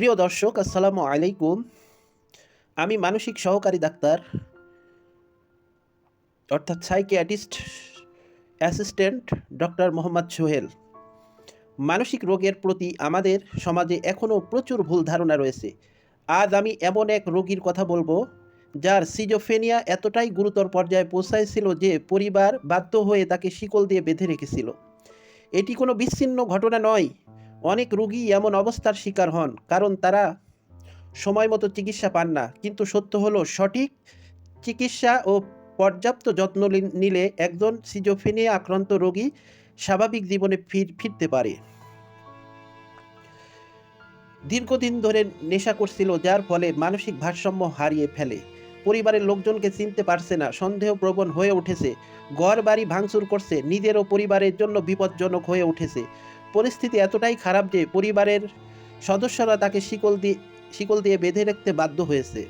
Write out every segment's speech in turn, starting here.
প্রিয় দর্শক, আসসালামু আলাইকুম। আমি মানসিক সহকারী ডাক্তার, অর্থাৎ psychiatrist assistant doctor Mohammad Sohel. মানসিক রোগের প্রতি আমাদের সমাজে এখনও প্রচুর ভুল ধারণা রয়েছে। আজ আমি এমন এক রোগীর কথা বলব, যার সিজোফেনিয়া এতটাই গুরুতর পর্যায়ে পৌঁছাইছিল যে পরিবার বাধ্য হয়ে তাকে শিকল দিয়ে বেঁধে রেখেছিল। এটি কোনো বিচ্ছিন্ন ঘটনা নয় অনেক রোগী এমন অবস্থার শিকার হন, কারণ তারা সময় মতো চিকিৎসা পান না। কিন্তু সত্য হলো, সঠিক চিকিৎসা ও পর্যাপ্ত যত্ন নিলে একজন সিজোফেনিয়া আক্রান্ত রোগী স্বাভাবিক জীবনে ফির- ফিরতে পারে। দীর্ঘদিন ধরে নেশা করছিল, যার ফলে মানসিক ভারসাম্য হারিয়ে ফেলে। পরিবারের লোকজনকে চিনতে পারছে না, সন্দেহ প্রবণ হয়ে উঠেছে। ঘর বাড়ি ভাঙচুর করছে, নিজের ও পরিবারের জন্য বিপজ্জনক হয়ে উঠেছে। পরিস্থিতি এতটাই খারাপ যে পরিবারের সদস্যরা তাকে শিকল দিয়ে শিকল দিয়ে বেঁধে রাখতে বাধ্য হয়েছে।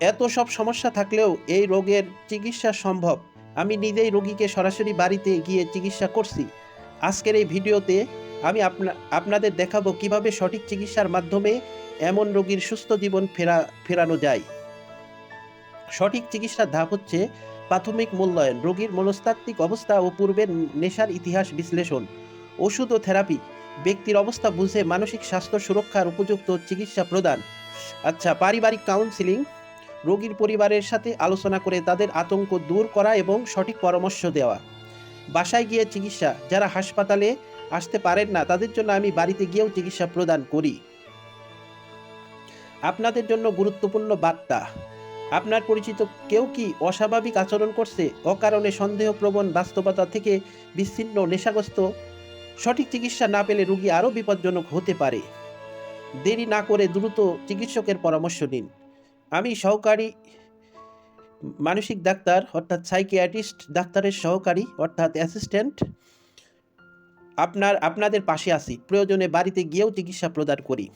এত সব সমস্যা থাকলেও এই রোগের চিকিৎসা সম্ভব। আমি নিজেই রোগীকে সরাসরি বাড়িতে গিয়ে চিকিৎসা করছি। আজকের এই ভিডিওতে আমি আপনা, আপনাদের দেখাবো কীভাবে সঠিক চিকিৎসার মাধ্যমে এমন রোগীর সুস্থ জীবন ফেরা, ফেরানো যায়। সঠিক চিকিৎসার ধাপ হচ্ছে প্রাথমিক মূল্যায়ন, রোগীর মনস্তাত্ত্বিক অবস্থা ও পূর্বের নেশার ইতিহাস বিশ্লেষণ, ওষুধ ও থেরাপি, ব্যক্তির অবস্থা বুঝে মানসিক স্বাস্থ্য সুরক্ষার উপযুক্ত চিকিৎসা প্রদান। আচ্ছা পারিবারিক কাউন্সিলিং, রোগীর পরিবারের সাথে আলোচনা করে তাদের আতঙ্ক দূর করা এবং সঠিক পরামর্শ দেওয়া। বাসায় গিয়ে চিকিৎসা, যারা হাসপাতালে আসতে পারেন না, তাদের জন্য আমি বাড়িতে গিয়েও চিকিৎসা প্রদান করি। আপনাদের জন্য গুরুত্বপূর্ণ বার্তা। আপনার পরিচিত কেউ কি অস্বাভাবিক আচরণ করছে? অকারণে সন্দেহপ্রবণ বাস্তবতা থেকে বিচ্ছিন্ন, নেশাগ্রস্ত? সঠিক চিকিৎসা না পেলে রোগী আরও বিপজ্জনক হতে পারে। দেরি না করে দ্রুত চিকিৎসকের পরামর্শ নিন। আমি সহকারী মানসিক ডাক্তার, অর্থাৎ সাইকিয়াট্রিস্ট, ডাক্তারের সহকারী, অর্থাৎ অ্যাসিস্ট্যান্ট। আপনার, আপনাদের পাশে আছি। প্রয়োজনে বাড়িতে গিয়েও চিকিৎসা প্রদান করি।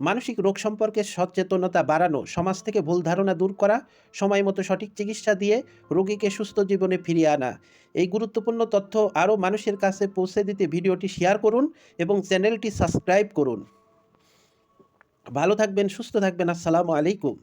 মানসিক রোগ সম্পর্কে সচেতনতা বাড়ানো, সমাজ থেকে ভুল ধারণা দূর করা, সময় মতো সঠিক চিকিৎসা দিয়ে রোগীকে সুস্থ জীবনে ফিরিয়ে আনা। এই গুরুত্বপূর্ণ তথ্য আরও মানুষের কাছে পৌঁছে দিতে ভিডিওটি শেয়ার করুন এবং চ্যানেলটি সাবস্ক্রাইব করুন। ভালো থাকবেন, সুস্থ থাকবেন, আসসালামু আলাইকুম।